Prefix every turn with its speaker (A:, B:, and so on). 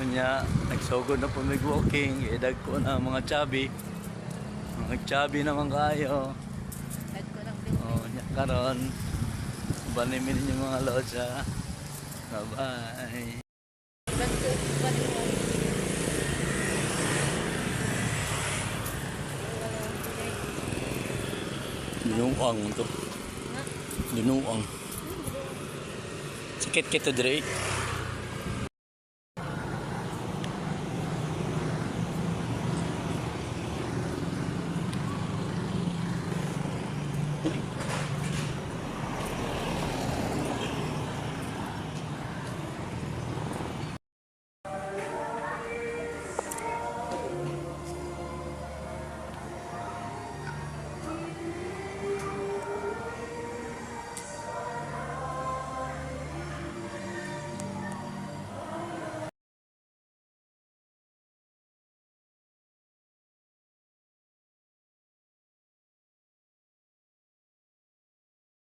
A: Kanya, nagsugod na po mag-walking, idag ko na mga chubby. Mga chubby naman kayo.
B: Kahit ko lang din.
A: Oh, nya karon. Banimin niyo mga losa. Bye-bye. Dinuang to. Dinuang. Sakit kita, Dre.